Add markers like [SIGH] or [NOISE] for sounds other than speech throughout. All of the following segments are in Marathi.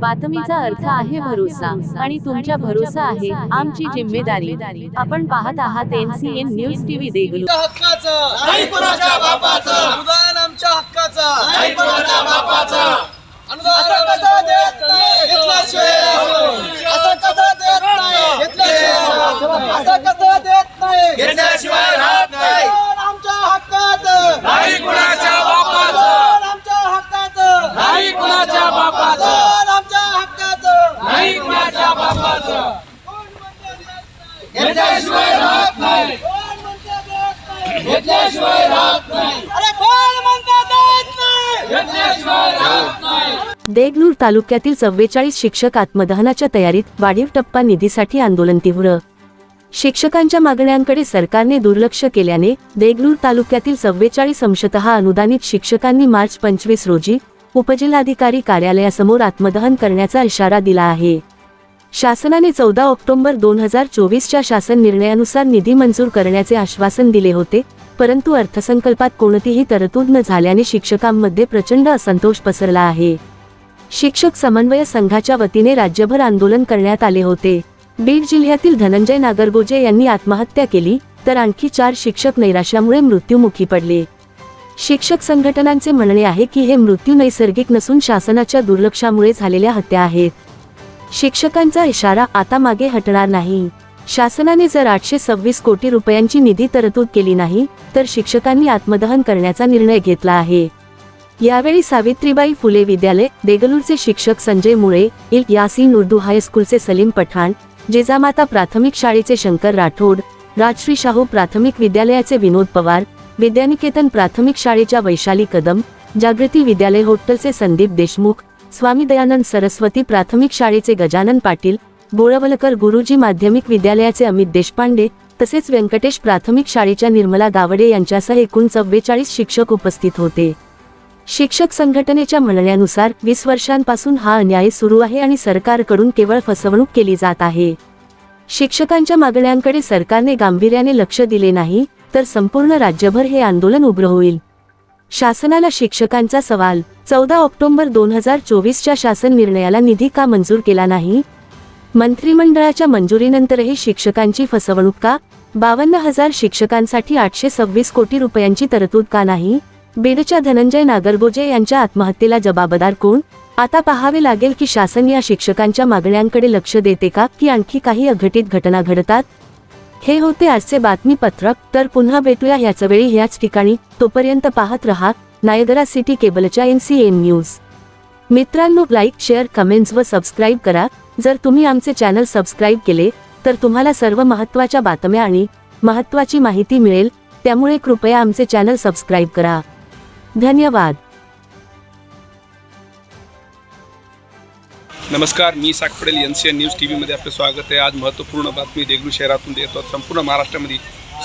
बातमीचा अर्थ आहे भरोसा आणि तुमच्या भरोसा आहे आमची जिम्मेदारी. आपण पाहत आहात एनसीएन न्यूज टीव्ही देगलू हक्काचा. आमच्या हक्काचा नाही कोणाच्या बापाचा अनुदान कसं देत नाही घेतल्याशिवाय असं कसं देत नाही घेतल्याशिवाय असं कसं देत नाही घेतल्याशिवाय राहत नाही अनुदान आमच्या हक्काचं नाही कुणाच्या बापाचं अनुदान आमच्या हक्काचं नाही कुणाच्या बापाचं अनुदान आमच्या हक्काचं नाही कुणाच्या बापाचं कोण म्हणते देत नाही? घेतल्याशिवाय राहत नाही कोण म्हणते देत नाही? घेतल्याशिवाय राहत नाही अरे कोण म्हणते देत नाही घेतल्याशिवाय राहत नाही देगलूर तालुक्यातील चव्वेचाळीस शिक्षक आत्मदहनाच्या तयारीत वाढीव टप्पा निधीसाठी आंदोलन तीव्र. शिक्षकांच्या मागण्यांकडे सरकारने दुर्लक्ष केल्याने देगलूर तालुक्यातील चव्वेचाळीस अंशतः अनुदानित शिक्षकांनी मार्च पंचवीस रोजी उपजिल्हाधिकारी कार्यालयासमोर आत्मदहन करण्याचा इशारा दिला आहे. शासनाने चौदा ऑक्टोबर दोन हजार चोवीसच्या शासन निर्णयानुसार निधी मंजूर करण्याचे आश्वासन दिले होते परंतु अर्थसंकल्पात कोणतीही तरतूद न झाल्याने शिक्षकांमध्ये प्रचंड असंतोष पसरला आहे. शिक्षक समन्वय संघाच्या वतीने राज्यभर आंदोलन करण्यात आले होते. बीड जिल्ह्यातील धनंजय नागरगोजे यांनी आत्महत्या केली तर आणखी चार शिक्षक नैराश्यामुळे मृत्यूमुखी पडले. शिक्षक संघटनांचे म्हणणे आहे की हे मृत्यू नैसर्गिक नसून शासनाच्या दुर्लक्षामुळे झालेल्या हत्या आहेत. शिक्षकांचा इशारा आता मागे हटणार नाही. शासनाने जर आठशे सव्वीस कोटी रुपयांची निधी तरतूद केली नाही तर शिक्षकांनी आत्मदहन करण्याचा निर्णय घेतला आहे. यावेळी सावित्रीबाई फुले विद्यालय देगलूरचे शिक्षक संजय मुळे इल यासीन उर्दू हायस्कूलचे सलीम पठाण जेजामाता प्राथमिक शाळेचे शंकर राठोड राजश्री शाहू प्राथमिक विद्यालयाचे विनोद पवार विद्यानिकेतन प्राथमिक शाळेच्या वैशाली कदम जागृती विद्यालय होटलचे संदीप देशमुख स्वामी दयानंद सरस्वती प्राथमिक शाळेचे गजानन पाटील बोळवलकर गुरुजी माध्यमिक विद्यालयाचे अमित देशपांडे तसेच व्यंकटेश प्राथमिक शाळेच्या निर्मला गावडे यांच्यासह एकूण चव्वेचाळीस शिक्षक उपस्थित होते. शिक्षक संघटनेच्या म्हणण्यानुसार वीस वर्षांपासून हा अन्याय सुरू आहे आणि सरकारकडून केवळ फसवणूक केली जात आहे. शिक्षकांच्या मागण्यांकडे सरकारने गांभीर्याने लक्ष दिले नाही तर संपूर्ण राज्यभर हे आंदोलन उभं होईल. शासनाला शिक्षकांचा सवाल. चौदा ऑक्टोबर दोन हजार चोवीसच्या शासन निर्णयाला निधी का मंजूर केला नाही? मंत्रिमंडळाच्या मंजुरीनंतरही शिक्षकांची फसवणूक का? बावन्न हजार शिक्षकांसाठी आठशे सव्वीस कोटी रुपयांची तरतूद का नाही? बीडच्या धनंजय नागरगोजे यांच्या आत्महत्येला जबाबदार कोण? आता पाहावे लागेल की शासन या शिक्षकांच्या मागण्यांकडे लक्ष देते का की आणखी काही अघटित घटना घडतात? हे होते आजचे बातमीपत्रक. तर पुन्हा भेटूया ह्याच वेळी ह्याच ठिकाणी. तोपर्यंत पाहत रहा नायगरा सिटी केबलच्या एन सी एन न्यूज. मित्रांनो लाईक शेअर कमेंट्स व सबस्क्राईब करा. जर तुम्ही आमचे चॅनल सबस्क्राईब केले तर तुम्हाला सर्व महत्त्वाच्या बातम्या आणि महत्त्वाची माहिती मिळेल. त्यामुळे कृपया आमचे चॅनल सबस्क्राईब करा. धन्यवाद. नमस्कार मी Sak Patel N C N news T व्हीमध्ये आपलं स्वागत आहे. आज महत्त्वपूर्ण बातमी देगलू शहरातून देतो संपूर्ण महाराष्ट्रामध्ये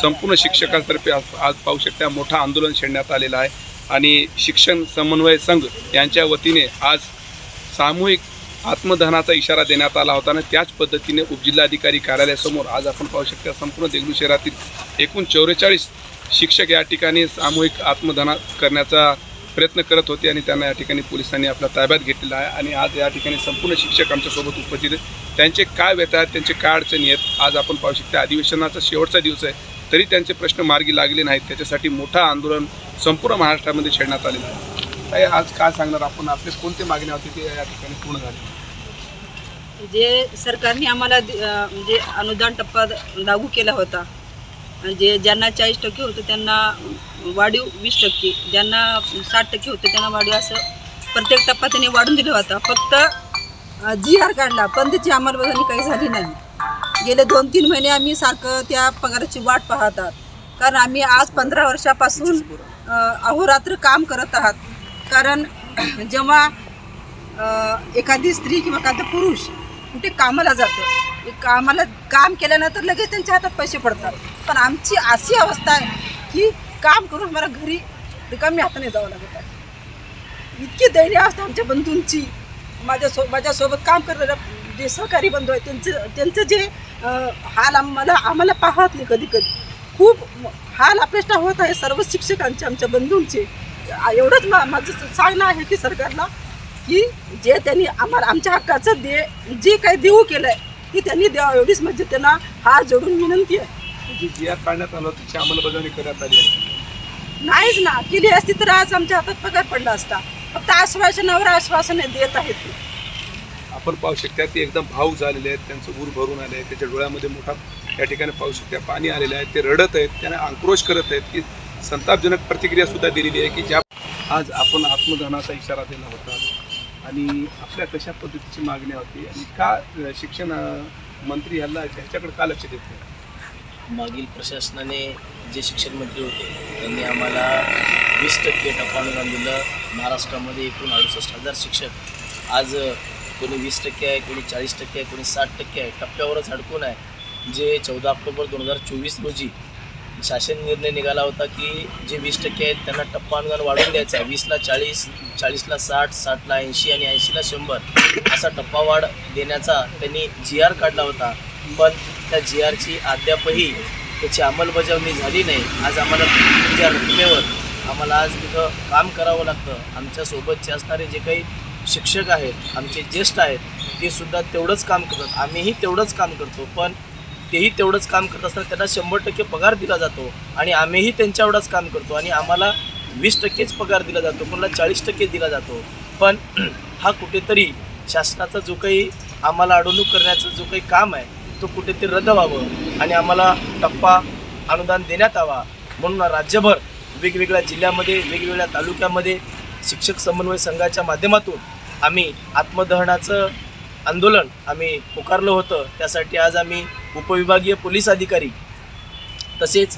संपूर्ण शिक्षकांतर्फे आज आज पाहू शकता मोठं आंदोलन छेडण्यात आलेलं आहे. आणि शिक्षण समन्वय संघ यांच्या वतीने आज सामूहिक आत्मदहनाचा इशारा देण्यात आला होता. आणि त्याच पद्धतीने उपजिल्हाधिकारी कार्यालयासमोर आज आपण पाहू शकता संपूर्ण देगलू शहरातील एकूण चौवेचाळीस शिक्षक या ठिकाणी सामूहिक आत्मदहना करण्याचा प्रयत्न करत होते आणि त्यांना या ठिकाणी पोलिसांनी आपल्या ताब्यात घेतलेला आहे. आणि आज या ठिकाणी संपूर्ण शिक्षक आमच्यासोबत उपस्थित आहेत. त्यांचे काय व्यथा आहेत त्यांचे काय अडचणी आहेत आज आपण पाहू शकता. अधिवेशनाचा शेवटचा दिवस आहे तरी त्यांचे प्रश्न मार्गी लागले नाहीत. त्याच्यासाठी मोठं आंदोलन संपूर्ण महाराष्ट्रामध्ये छेडण्यात आलेलं आहे. काय आज काय सांगणार आपण? आपले कोणते मागण्या होते ते या ठिकाणी पूर्ण झाले? जे सरकारने आम्हाला म्हणजे अनुदान टप्पा लागू केला होता जे ज्यांना चाळीस टक्के होतं त्यांना वाढीव वीस टक्के. ज्यांना साठ टक्के होतं त्यांना वाढीव असं प्रत्येक टप्पा त्यांनी वाढून दिला होता. फक्त जी आर काढला पण त्याची अंमलबजावणी काही झाली नाही. गेले दोन तीन महिने आम्ही सारखं त्या पगाराची वाट पाहतात. कारण आम्ही आज पंधरा वर्षापासून अहोरात्र काम करत आहात. कारण जेव्हा एखादी स्त्री किंवा एखादा पुरुष कुठे कामाला जातं. कामाला काम केल्यानंतर लगेच त्यांच्या हातात पैसे पडतात. पण आमची अशी अवस्था आहे की काम करून मला घरी रिकामी हाताने जावं लागत आहे. इतकी दयनीय अवस्था आमच्या बंधूंची. माझ्या सो माझ्यासोबत काम करणाऱ्या जे सहकारी बंधू आहेत त्यांचं त्यांचं जे हाल आम्हाला आम्हाला पाहत नाही कधी कधी खूप हाल अपेष्टा होत आहे सर्व शिक्षकांचे आमच्या बंधूंचे. एवढंच मा माझं सांगणं आहे की सरकारला की जे त्यांनी आम्हाला आमच्या हक्काचं दे जे काही देऊ केलंय ते त्यांनी द्यावं. एवढीच म्हणजे त्यांना हात जोडून विनंती आहे. जी जी आर काढण्यात आलं त्याची अंमलबजावणी करण्यात आली आहे. नाहीच ना. केली असती तर आज आमच्या हातात पगार पडला असता. फक्त आश्वासनावर आश्वासने देत आहेत. ते. आपण पाहू शकता ते एकदम भाऊक झालेले आहेत. त्यांचं ऊर भरून आले आहे त्याच्या डोळ्यामध्ये मोठा या ठिकाणी पाहू शकता पाणी आलेलं आहे. ते रडत आहेत. त्यांना आक्रोश करत आहेत की संतापजनक प्रतिक्रिया सुद्धा दिलेली आहे की ज्या आज आपण आत्मदहनाचा इशारा दिला होता. आणि आपल्या कशा पद्धतीची मागणी होती आणि का शिक्षण मंत्री ह्याला ह्याच्याकडे का लक्ष देत नाही? मागील प्रशासनाने जे शिक्षण मंत्री होते त्यांनी आम्हाला वीस टक्के टप्पा अनुदान दिलं. महाराष्ट्रामध्ये एकूण अडुसष्ट हजार शिक्षक. आज कोणी वीस टक्के आहे कोणी चाळीस टक्के आहे कोणी साठ टक्के आहे. टप्प्यावरच अडकून आहे. जे चौदा ऑक्टोबर दोन हजार चोवीस रोजी शासन निर्णय निघाला होता की जे वीस टक्के आहेत त्यांना टप्पा अनुदान वाढवून द्यायचं आहे. वीसला चाळीस चाळीसला साठ साठला ऐंशी आणि ऐंशीला शंभर. असा टप्पा वाढ देण्याचा त्यांनी जी आर काढला होता. पण त्या जी आरची अद्यापही त्याची अंमलबजावणी झाली नाही. आज आम्हाला त्या रकमेवर आम्हाला आज तिथं काम करावं लागतं. आमच्यासोबतचे असणारे जे काही शिक्षक आहेत आमचे ज्येष्ठ आहेत ते सुद्धा तेवढंच काम करतात. आम्हीही तेवढंच काम करतो. पण तेही तेवढंच काम करत असताना त्यांना शंभर टक्के पगार दिला जातो आणि आम्हीही त्यांच्या एवढाच काम करतो आणि आम्हाला वीस टक्केच पगार दिला जातो कोणाला चाळीस टक्के दिला जातो. पण [CLEARS THROAT] हा कुठेतरी शासनाचा जो काही आम्हाला अडवणूक करण्याचं जो काही काम आहे तो कुठेतरी रद्द व्हावं आणि आम्हाला टप्पा अनुदान देण्यात यावा. म्हणून राज्यभर वेगवेगळ्या जिल्ह्यामध्ये वेगवेगळ्या तालुक्यामध्ये शिक्षक समन्वय संघाच्या माध्यमातून आम्ही आत्मदहनाचं आंदोलन आम्ही पुकारलं होतं. त्यासाठी आज आम्ही उपविभागीय पोलीस अधिकारी तसेच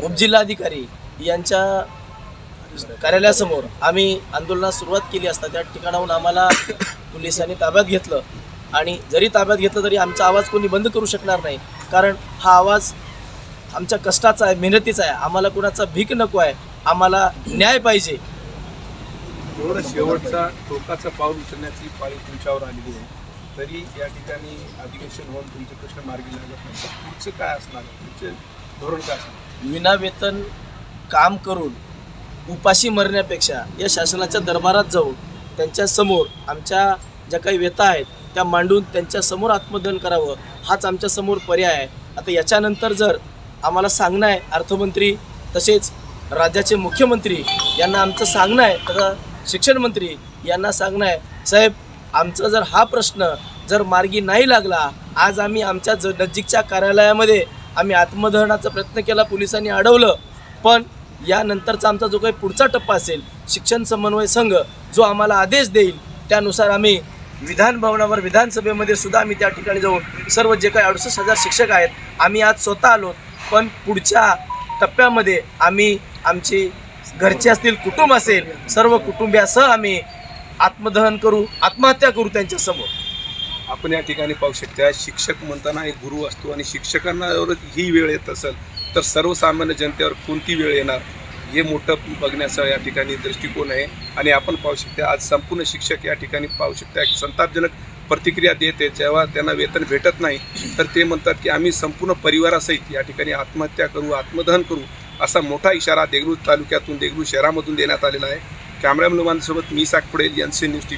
उपजिल्हाधिकारी यांच्या कार्यालयासमोर आम्ही आंदोलनास सुरुवात केली असता. त्या ठिकाणाहून आम्हाला पोलिसांनी ताब्यात घेतलं. आणि जरी ताब्यात घेतलं तरी आमचा आवाज कोणी बंद करू शकणार नाही. कारण हा आवाज आमच्या कष्टाचा आहे मेहनतीचा आहे. आम्हाला कुणाचा भीक नको आहे. आम्हाला न्याय पाहिजे. एवढं शेवटचा टोकाचा पाऊल उचलण्याची पाळी तुमच्यावर आलेली आहे. तरी या ठिकाणी अधिवेशन होऊन तुमचे प्रश्न मार्गी लागत नाही. पुढचं काय असणार पुढचे धोरण काय असणार विनावेतन काम करून उपाशी मरण्यापेक्षा या शासनाच्या दरबारात जाऊन त्यांच्यासमोर आमच्या ज्या काही व्यथा आहेत त्या मांडून त्यांच्यासमोर आत्मदहन करावं हाच आमच्यासमोर पर्याय आहे. आता याच्यानंतर जर आम्हाला सांगणं आहे अर्थमंत्री तसेच राज्याचे मुख्यमंत्री यांना आमचं सांगणं आहे तर शिक्षण मंत्री यांना सांगणं आहे. साहेब आमचा जर हा प्रश्न जर मार्गी नाही लागला आज आम्ही आमच्या ज नजीकच्या कार्यालयामध्ये आम्ही आत्मदहनाचा प्रयत्न केला पोलिसांनी अडवलं. पण यानंतरचा आमचा जो काही पुढचा टप्पा असेल शिक्षण समन्वय संघ जो आम्हाला आदेश देईल त्यानुसार आम्ही विधान भवनावर विधानसभेमध्ये सुद्धा आम्ही त्या ठिकाणी जाऊन सर्व जे काही अडुसष्ट हजार शिक्षक आहेत आम्ही आज स्वतः आलो. पण पुढच्या टप्प्यामध्ये आम्ही आमची घरचे असतील कुटुंब असेल सर्व कुटुंबियासह आम्ही आत्मदहन करू आत्महत्या करू त्यांच्यासमोर आपण या ठिकाणी पाहू शकता शिक्षक म्हणताना एक गुरु असतो आणि शिक्षकांना ही वेळ येत असेल तर सर्वसामान्य जनतेवर कोणती वेळ येणार? हे मोठं बघण्याचा या ठिकाणी दृष्टिकोन आहे. आणि आपण पाहू शकता आज संपूर्ण शिक्षक या ठिकाणी पाहू शकता संतापजनक प्रतिक्रिया देते. जेव्हा त्यांना वेतन भेटत नाही तर ते म्हणतात की आम्ही संपूर्ण परिवारासहित या ठिकाणी आत्महत्या करू आत्मदहन करू. असा मोठा इशारा देगलूर तालुक्यातून देगलूर शहरामधून देण्यात आलेला आहे. कॅमेरा लोकांसोबत मी Sakpude N C news T